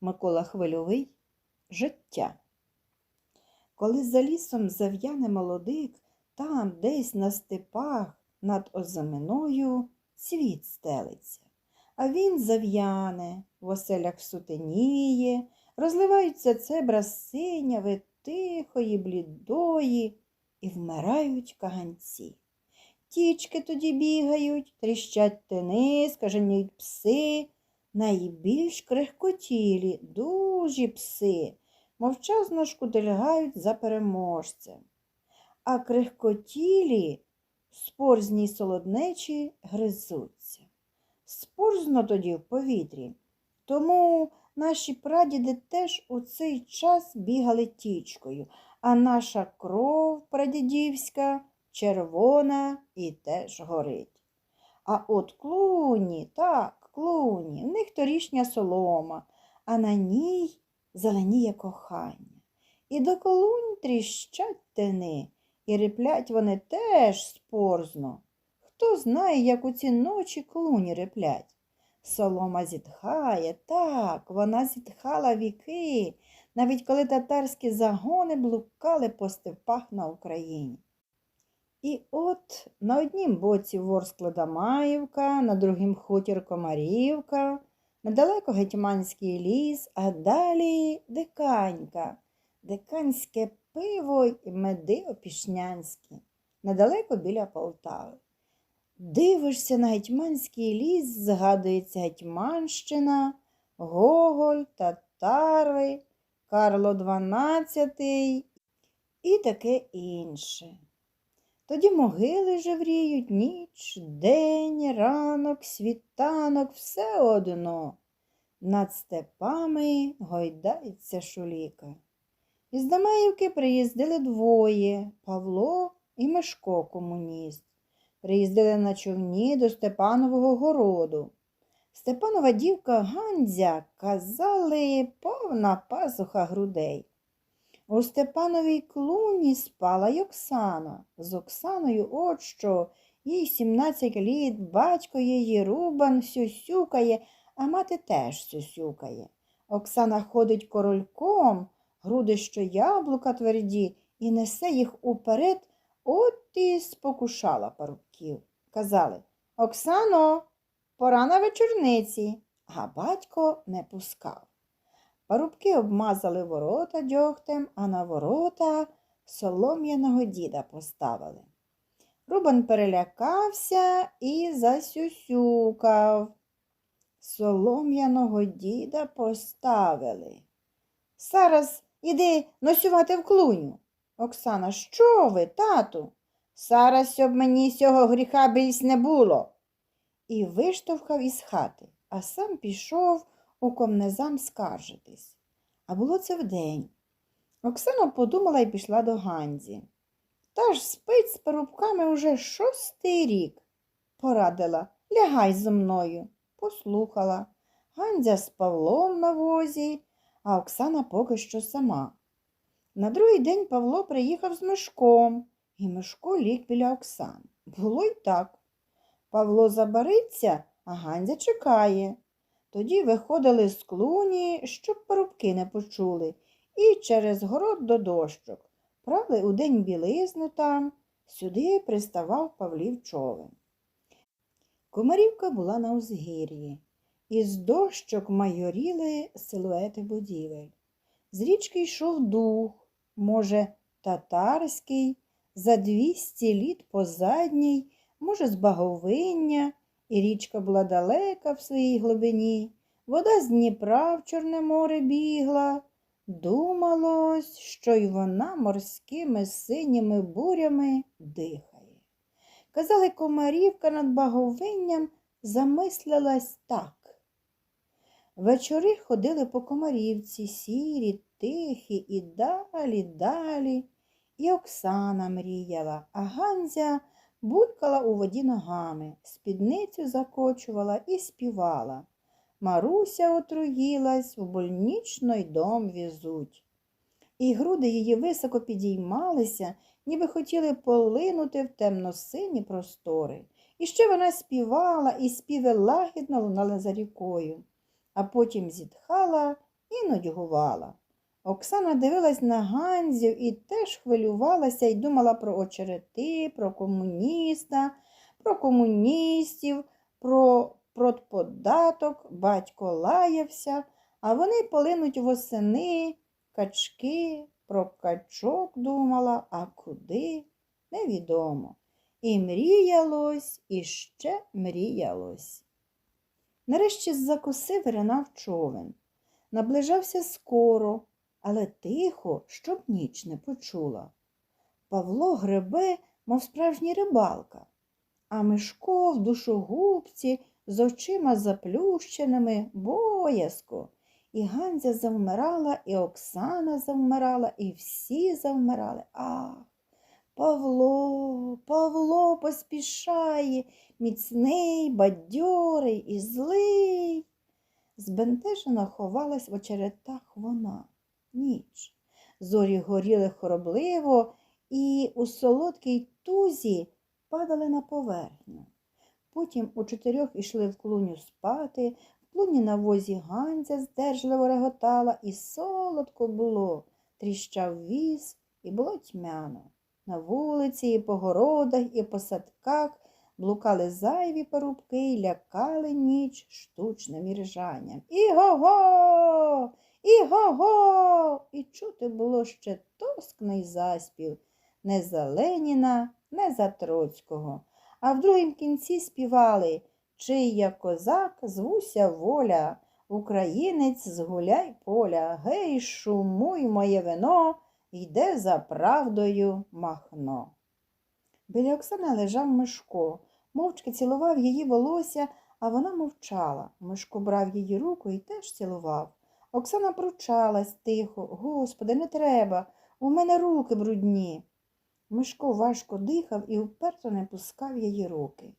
Микола Хвильовий Життя. Коли за лісом зав'яне молодик, там, десь на степах, над озиминою, світ стелиться. А він зав'яне, в оселях сутеніє, розливаються цебра синяви, тихої, блідої, і вмирають каганці. Тічки тоді бігають, тріщать тини, скаженіють пси, найбільш крихкотілі, дужі пси, мовчазно шкудельгають за переможцем. А крихкотілі спорзні солоднечі гризуться. Спорзно тоді в повітрі. Тому наші прадіди теж у цей час бігали тічкою, а наша кров прадідівська червона і теж горить. А от клуні, так, клуні, в них торішня солома, а на ній зеленіє кохання. І до колунь тріщать тини, і риплять вони теж спорзно. Хто знає, як у ці ночі клуні риплять. Солома зітхає, так, вона зітхала віки, навіть коли татарські загони блукали по степах на Україні. І от на однім боці Ворскла Маївка, на другім хутір Комарівка, недалеко Гетьманський ліс, а далі диканька, диканське пиво і меди опішнянські, недалеко біля Полтави. Дивишся на Гетьманський ліс, згадується Гетьманщина, Гоголь, татари, Карло XII і таке інше. Тоді могили жевріють ніч, день, ранок, світанок, все одно. Над степами гойдається шуліка. Із Дамаївки приїздили двоє Павло і Мишко комуніст. Приїздили на човні до Степанового городу. Степанова дівка Гандзя, казали, повна пазуха грудей. У Степановій клуні спала й Оксана. З Оксаною от що, їй 17 літ, батько її Рубан сюсюкає, а мати теж сюсюкає. Оксана ходить корольком, груди, що яблука тверді, і несе їх уперед, от і спокушала парубків. Казали Оксано, пора на вечорниці, а батько не пускав. Парубки обмазали ворота дьогтем, а на ворота солом'яного діда поставили. Рубан перелякався і засюсюкав. Солом'яного діда поставили. Зараз іди носювати в клуню. Оксана, що ви, тату? Зараз, щоб мені сього гріха більсь не було. І виштовхав із хати, а сам пішов у комнезам скаржитись. А було це вдень. Оксана подумала і пішла до Ганзі. Та ж спить з парубками уже шостий рік. Порадила, лягай зо мною. Послухала. Ганзя з Павлом на возі, а Оксана поки що сама. На другий день Павло приїхав з Мишком, і Мишко ліг біля Оксани. Було й так. Павло забариться, а Ганзя чекає. Тоді виходили з клуні, щоб парубки не почули, і через город до дощок. Прали удень білизну там, сюди приставав Павлів човен. Комарівка була на узгір'ї. Із дощок майоріли силуети будівель. З річки йшов дух, може, татарський, за двісті літ позадній, може, з баговиння, і річка була далека в своїй глибині. Вода з Дніпра в Чорне море бігла. Думалось, що й вона морськими синіми бурями дихає. Казали, комарівка над баговинням замислилась так. Вечори ходили по комарівці, сірі, тихі, і далі, далі. І Оксана мріяла, а Ганзя булькала у воді ногами, спідницю закочувала і співала. Маруся отруїлась, в больничний дом везуть. І груди її високо підіймалися, ніби хотіли полинути в темно-сині простори. І ще вона співала, і співи лагідно лунали за рікою, а потім зітхала і нудьгувала. Оксана дивилась на Ганзів і теж хвилювалася і думала про очерети, про комуніста, про комуністів, про продподаток, батько лаявся, а вони полинуть восени, качки, про качок думала, а куди невідомо. І мріялось, і ще мріялось. Нарешті з-за коси виринав човен. Наближався скоро, але тихо, щоб ніч не почула. Павло гребе, мов справжній рибалка, а Мишко в душогубці з очима заплющеними боязко. І Ганзя завмирала, і Оксана завмирала, і всі завмирали. Ах, Павло, Павло поспішає, міцний, бадьорий і злий. Збентежено ховалась в очеретах вона. Ніч. Зорі горіли хоробливо і у солодкій тузі падали на поверхню. Потім у чотирьох ішли в клуню спати, в клуні на возі Ганзя здержливо реготала, і солодко було, тріщав віз, і було тьмяно. На вулиці, і по городах, і по садках блукали зайві порубки і лякали ніч штучним іржанням. Іго-го! Іго-го! І чути було ще тоскний заспів не за Леніна, не за Троцького. А в другім кінці співали Чий я козак, звуся воля, Українець згуляй поля, гей, шумуй моє вино, йде за правдою махно. Біля Оксани лежав Мишко, мовчки цілував її волосся, а вона мовчала. Мишко брав її руку і теж цілував. Оксана пручалась тихо. Господи, не треба. У мене руки брудні. Мишко важко дихав і вперто не пускав її руки.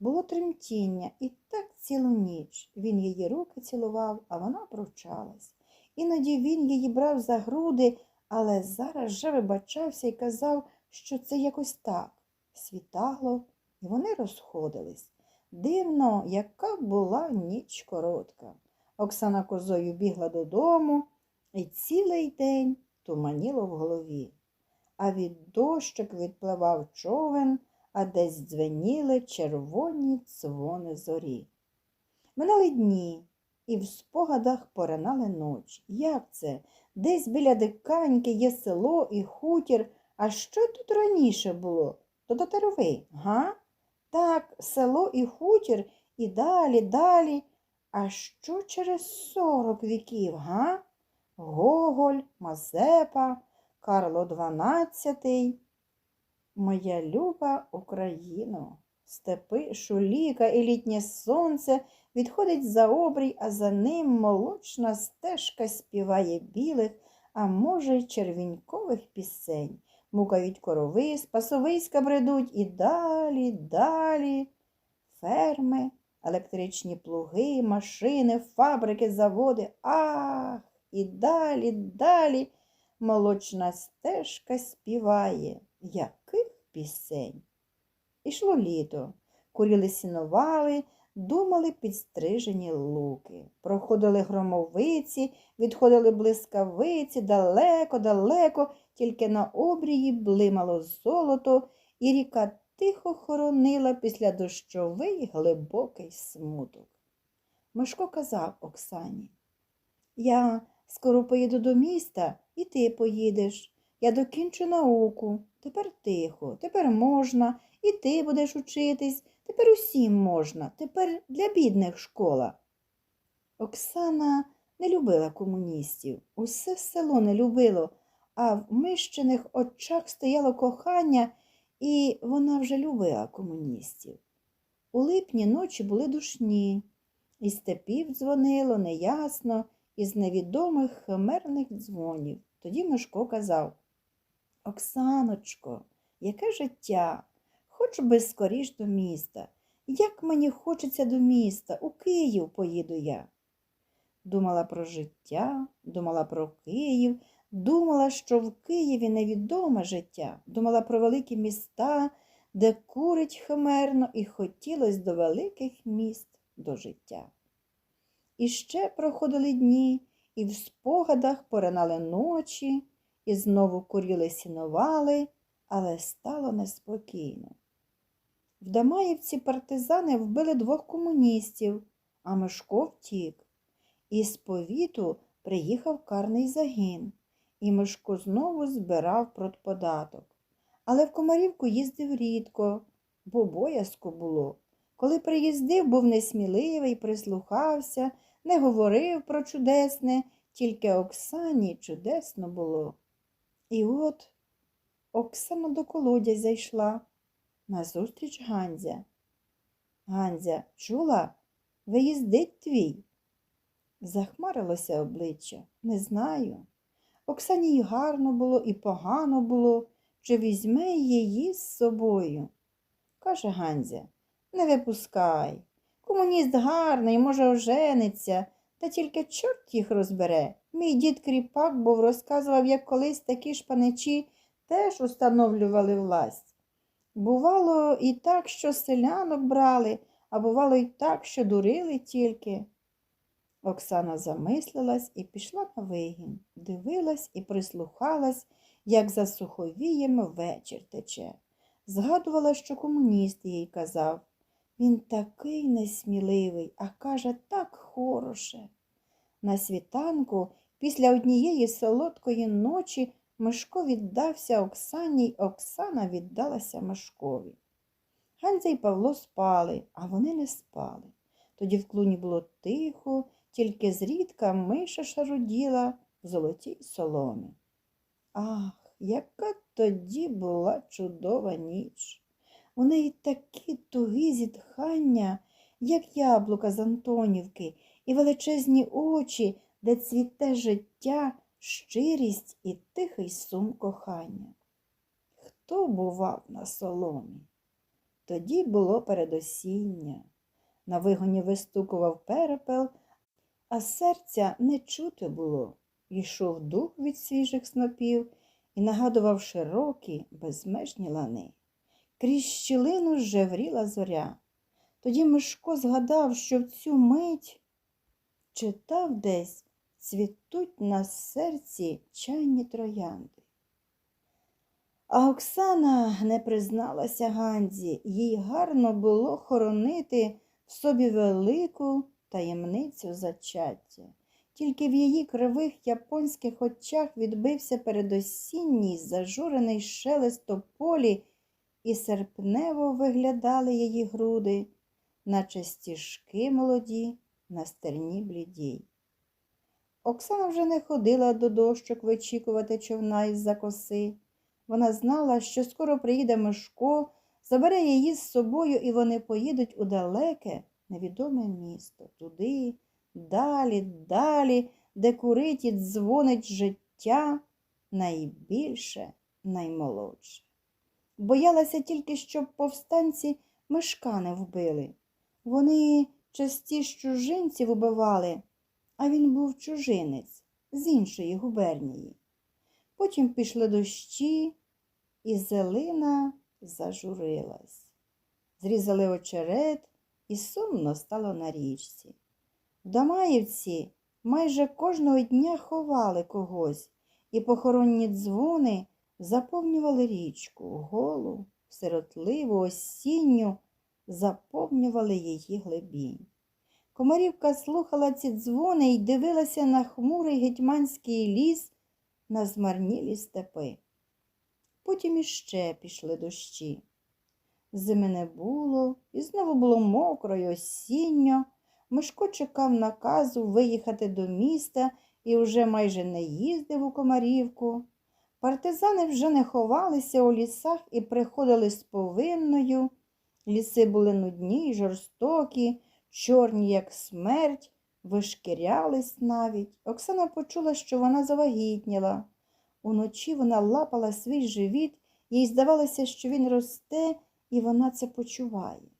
Було тремтіння, і так цілу ніч. Він її руки цілував, а вона пручалась. Іноді він її брав за груди, але зараз же вибачався і казав, що це якось так. Світало, і вони розходились. Дивно, яка була ніч коротка. Оксана козою бігла додому, і цілий день туманіло в голові. А від дощок відпливав човен, а десь дзвеніли червоні цвони зорі. Минали дні, і в спогадах поринали ночі. Як це? Десь біля диканьки є село і хутір. А що тут раніше було? То татарови, га? Так, село і хутір, і далі, далі. А що через сорок віків, га? Гоголь, Мазепа, Карло XII. Моя люба Україно, степи, шуліка і літнє сонце відходить за обрій, а за ним молочна стежка співає білих, а може, й червінькових пісень. Мукають корови, спасовиська бредуть і далі, далі. Ферми, електричні плуги, машини, фабрики, заводи. Ах, і далі, далі молочна стежка співає. Яких пісень? Ішло літо, куріли сіновали, думали підстрижені луки. Проходили громовиці, відходили блискавиці, далеко, далеко, тільки на обрії блимало золото, і ріка тихо хоронила після дощовий глибокий смуток. Мишко казав Оксані, я скоро поїду до міста, і ти поїдеш. Я докінчу науку. Тепер тихо, тепер можна, і ти будеш учитись, тепер усім можна, тепер для бідних школа. Оксана не любила комуністів, усе село не любило, а в мищених очах стояло кохання, і вона вже любила комуністів. У липні ночі були душні, і степів дзвонило неясно, із невідомих химерних дзвонів. Тоді Мишко казав Оксаночко, яке життя? Хоч би скоріш до міста. Як мені хочеться до міста, у Київ поїду я. Думала про життя, думала про Київ, думала, що в Києві невідоме життя, думала про великі міста, де курить химерно, і хотілось до великих міст, до життя. І ще проходили дні, і в спогадах поринали ночі, і знову куріли сінували, але стало неспокійно. В Дамаївці партизани вбили двох комуністів, а Мишко втік. Із повіту приїхав карний загін, і Мишко знову збирав продподаток. Але в Комарівку їздив рідко, бо боязко було. Коли приїздив, був несміливий, прислухався, не говорив про чудесне, тільки Оксані чудесно було. І от Оксана до колодязя зайшла. Назустріч Ганзя. Ганзя, чула? Виїздить твій. Захмарилося обличчя. Не знаю. Оксані й гарно було, і погано було, чи візьме її з собою. Каже Ганзя, не випускай. Комуніст гарний, може, ожениться, та тільки чорт їх розбере. Мій дід кріпак був розказував, як колись такі ж паничі теж установлювали власть. Бувало і так, що селянок брали, а бувало і так, що дурили тільки. Оксана замислилась і пішла на вигін, дивилась і прислухалась, як за суховієм вечір тече. Згадувала, що комуніст їй казав. Він такий несміливий, а каже так хороше. На світанку, після однієї солодкої ночі, Мишко віддався Оксані, й Оксана віддалася Мишкові. Ганзя й Павло спали, а вони не спали. Тоді в клуні було тихо, тільки зрідка миша шаруділа в золотій соломі. Ах, яка тоді була чудова ніч! У неї такі тугі зітхання, як яблука з Антонівки, і величезні очі, де цвіте життя, щирість і тихий сум кохання. Хто бував на соломі? Тоді було передосіння. На вигоні вистукував перепел, а серця не чути було. Йшов дух від свіжих снопів і нагадував широкі, безмежні лани. Крізь щілину жевріла зоря. Тоді Мишко згадав, що в цю мить читав десь цвітуть на серці чайні троянди. А Оксана не призналася Ганзі, їй гарно було хоронити в собі велику таємницю зачаття. Тільки в її кривих японських очах відбився передосінній зажурений шелест тополі, і серпнево виглядали її груди, наче стіжки молоді на стерні блідій. Оксана вже не ходила до дощок вичікувати човна із-за коси. Вона знала, що скоро приїде Мишко, забере її з собою, і вони поїдуть у далеке, невідоме місто, туди, далі, далі, де курить і дзвонить життя найбільше, наймолодше. Боялася тільки, щоб повстанці мишка не вбили. Вони частіш чужинців убивали, а він був чужинець з іншої губернії. Потім пішли дощі, і зелина зажурилась. Зрізали очерет, і сумно стало на річці. В Дамаївці майже кожного дня ховали когось, і похоронні дзвони заповнювали річку, голу, сиротливу, осінню, заповнювали її глибінь. Комарівка слухала ці дзвони і дивилася на хмурий гетьманський ліс, на змарнілі степи. Потім іще пішли дощі. Зими не було, і знову було мокро й осінньо. Мишко чекав наказу виїхати до міста і вже майже не їздив у Комарівку. Партизани вже не ховалися у лісах і приходили з повинною. Ліси були нудні й жорстокі, чорні, як смерть, вишкірялись навіть. Оксана почула, що вона завагітніла. Уночі вона лапала свій живіт, їй здавалося, що він росте, і вона це почуває.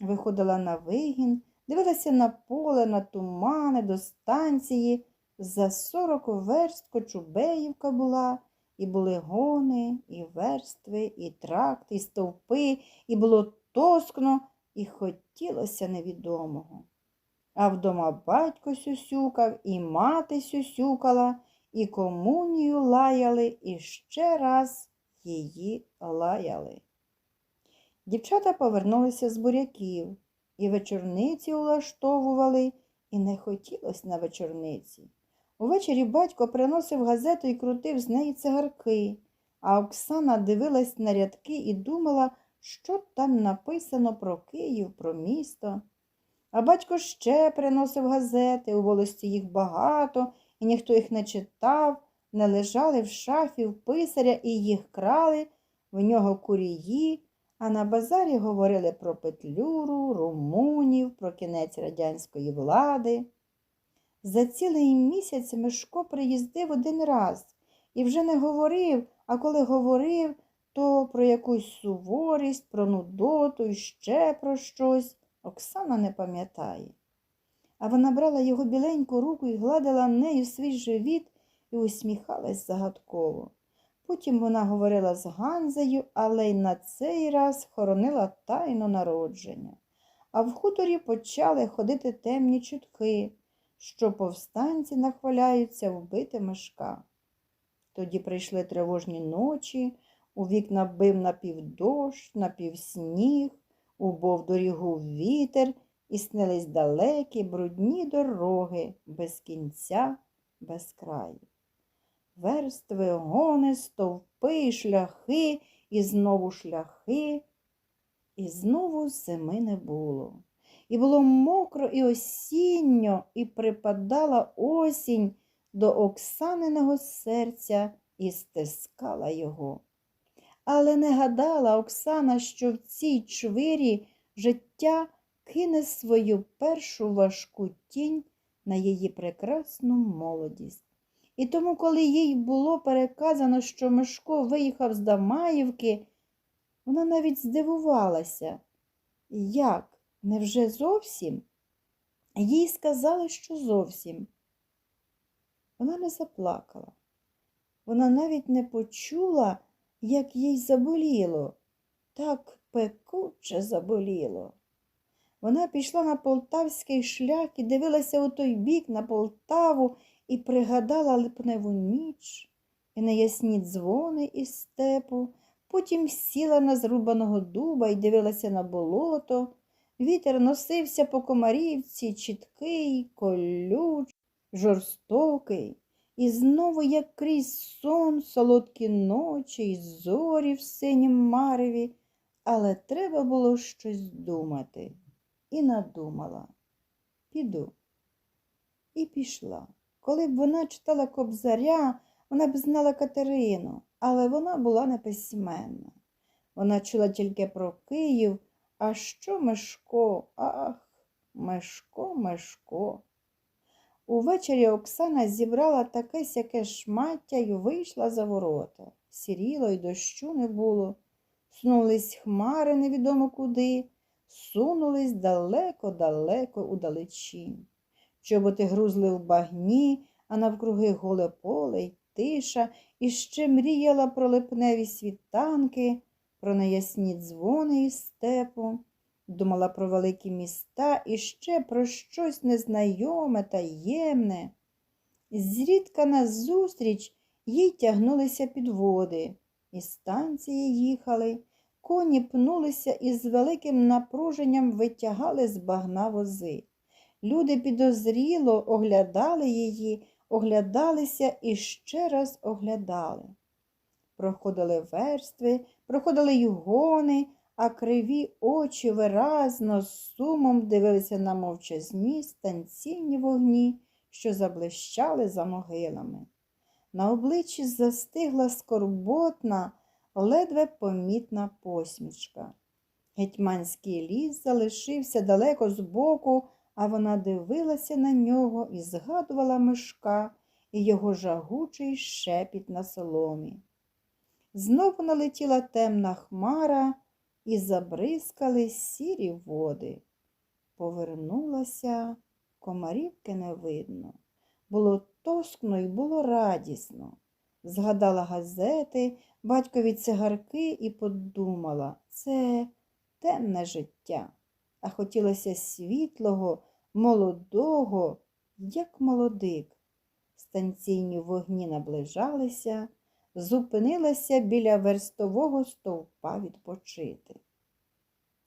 Виходила на вигін, дивилася на поле, на тумани, до станції. За сорок верст Кочубеївка була, і були гони, і верстви, і тракти, і стовпи, і було тоскно, і хотілося невідомого. А вдома батько сюсюкав, і мати сюсюкала, і комунію лаяли, і ще раз її лаяли. Дівчата повернулися з буряків, і вечорниці улаштовували, і не хотілось на вечорниці. Увечері батько приносив газету і крутив з неї цигарки, а Оксана дивилась на рядки і думала, що там написано про Київ, про місто. А батько ще приносив газети, у волості їх багато, і ніхто їх не читав, не лежали в шафі в писаря і їх крали, в нього курії, а на базарі говорили про Петлюру, румунів, про кінець радянської влади. За цілий місяць Мишко приїздив один раз і вже не говорив, а коли говорив, то про якусь суворість, про нудоту і ще про щось. Оксана не пам'ятає. А вона брала його біленьку руку і гладила нею свій живіт і усміхалась загадково. Потім вона говорила з Ганзею, але й на цей раз хоронила тайну народження. А в хуторі почали ходити темні чутки, що повстанці нахваляються вбити мешка. Тоді прийшли тривожні ночі, у вікна бив напівдощ, напівсніг, у бовдурі гув вітер, і снились далекі брудні дороги, без кінця, без краю. Верстви, гони, стовпи, шляхи, і знову шляхи, і знову зими не було. І було мокро і осінньо, і припадала осінь до Оксаниного серця і стискала його. Але не гадала Оксана, що в цій чвирі життя кине свою першу важку тінь на її прекрасну молодість. І тому, коли їй було переказано, що Мишко виїхав з Дамаївки, вона навіть здивувалася. Як? Невже зовсім? Їй сказали, що зовсім. Вона не заплакала. Вона навіть не почула, як їй заболіло. Так пекуче заболіло. Вона пішла на полтавський шлях і дивилася у той бік на Полтаву і пригадала липневу ніч і неясні дзвони із степу, потім сіла на зрубаного дуба і дивилася на болото. Вітер носився по комарівці, чіткий, колюч, жорстокий, і знову, як крізь сон, солодкі ночі й зорі в синім мареві, але треба було щось думати. І надумала. Піду. І пішла. Коли б вона читала кобзаря, вона б знала Катерину, але вона була неписьменна. Вона чула тільки про Київ, а що Мешко? Ах, Мешко, Мешко. Увечері Оксана зібрала таке сяке шмаття й вийшла за ворота. Сіріло й дощу не було. Снулись хмари невідомо куди, сунулись далеко-далеко удалечінь. Чоботи грузли в багні, а навкруги голе поле й тиша, і ще мріяла про липневі світанки, про неясні дзвони із степу, думала про великі міста і ще про щось незнайоме, таємне. Зрідка назустріч їй тягнулися підводи, і станції їхали, коні пнулися і з великим напруженням витягали з багна вози. Люди підозріло оглядали її, оглядалися і ще раз оглядали. Проходили верстви, проходили й гони, а криві очі виразно з сумом дивилися на мовчазні станційні вогні, що заблищали за могилами. На обличчі застигла скорботна, ледве помітна посмішка. Гетьманський ліс залишився далеко збоку, а вона дивилася на нього і згадувала мишка і його жагучий шепіт на соломі. Знову налетіла темна хмара і забризкали сірі води. Повернулася, комарівки не видно. Було тоскно і було радісно. Згадала газети, батькові цигарки і подумала це темне життя, а хотілося світлого, молодого, як молодик. Станційні вогні наближалися, зупинилася біля верстового стовпа відпочити.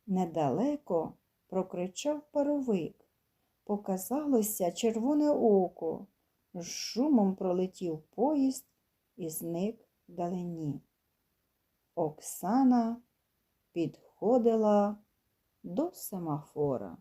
Недалеко прокричав паровик. Показалося червоне око. З шумом пролетів поїзд і зник вдалині. Оксана підходила до семафора.